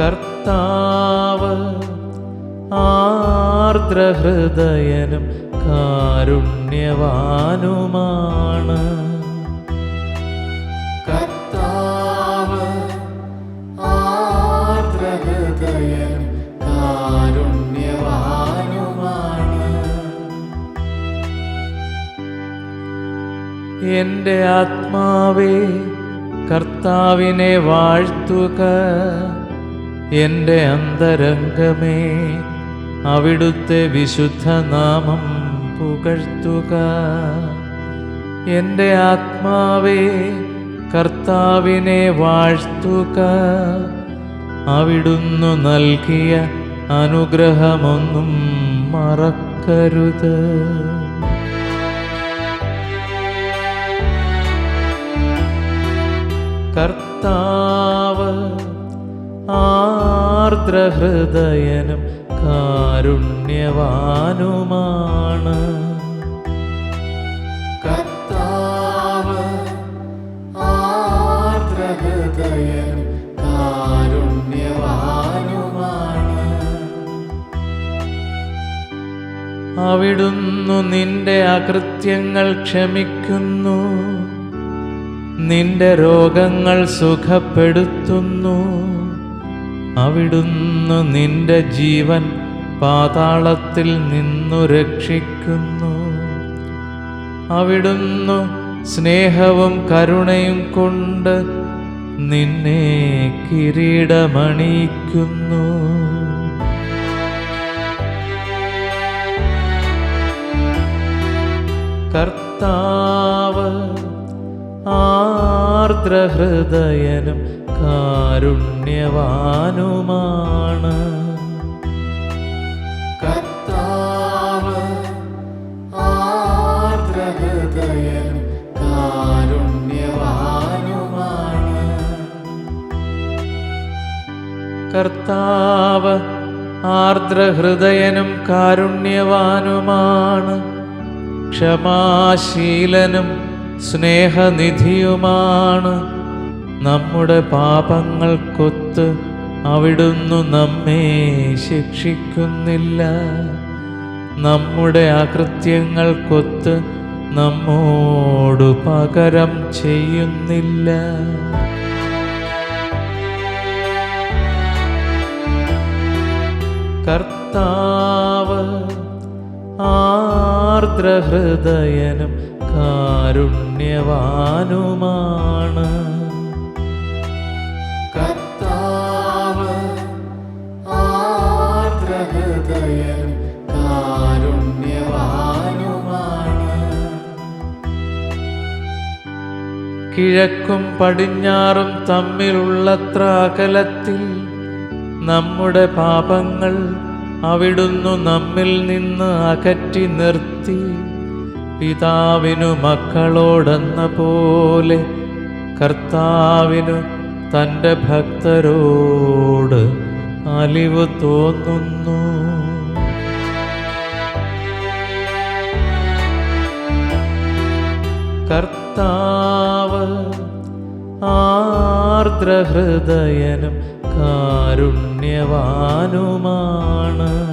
കർത്താവ് ആർദ്രഹൃദയനും കാരുണ്യവാനുമാണ്. കർത്താവ് ആർദ്രഹൃദയൻ കാരുണ്യവാനുമാണ്. എന്റെ ആത്മാവേ കർത്താവിനെ വാഴ്ത്തുക. എന്റെ അന്തരംഗമേ അവിടുത്തെ വിശുദ്ധ നാമം പുകഴ്ത്തുക. എന്റെ ആത്മാവേ കർത്താവിനെ വാഴ്ത്തുക. അവിടുന്നു നൽകിയ അനുഗ്രഹമൊന്നും മറക്കരുത്. കർത്താവ് ആർദ്രഹൃദയനും കാരുണ്യവാനുമാണ്. കർത്താവ് കാരുണ്യവാനുമാണ്. അവിടുന്നു നിന്റെ അകൃത്യങ്ങൾ ക്ഷമിക്കുന്നു. നിന്റെ രോഗങ്ങൾ സുഖപ്പെടുത്തുന്നു. അവിടുന്ന് നിന്റെ ജീവൻ പാതാളത്തിൽ നിന്നു രക്ഷിക്കുന്നു. അവിടുന്ന് സ്നേഹവും കരുണയും കൊണ്ട് നിന്നെ കിരീടമണിക്കുന്നു കർത്താവ് ആർദ്രഹൃദയനും കാരുണ്യവാനുമാണ്. കർത്താവ് ആർദ്രഹൃദയൻ കാരുണ്യവാനുമാണ്. കർത്താവ് ആർദ്രഹൃദയനും കാരുണ്യവാനുമാണ്. ക്ഷമാശീലനും സ്നേഹനിധിയുമാണ്. നമ്മുടെ പാപങ്ങൾക്കൊത്ത് അവിടുന്ന് നമ്മെ ശിക്ഷിക്കുന്നില്ല. നമ്മുടെ അകൃത്യങ്ങൾക്കൊത്ത് നമ്മോട് പകരം ചെയ്യുന്നില്ല. കർത്താവ് ആർദ്രഹൃദയനും കാരുണ്യവാനുമാണ്. കിഴക്കും പടിഞ്ഞാറും തമ്മിലുള്ളത്ര അകലത്തിൽ നമ്മുടെ പാപങ്ങൾ അവിടുന്നു നമ്മിൽ നിന്ന് അകറ്റി നിർത്തി. പിതാവിനു മക്കളോടെന്ന പോലെ കർത്താവിനു തന്റെ ഭക്തരോട് അലിവ് തോന്നുന്നു. കർത്താവ് ആർദ്രഹൃദയനും കാരുണ്യവാനുമാണ്.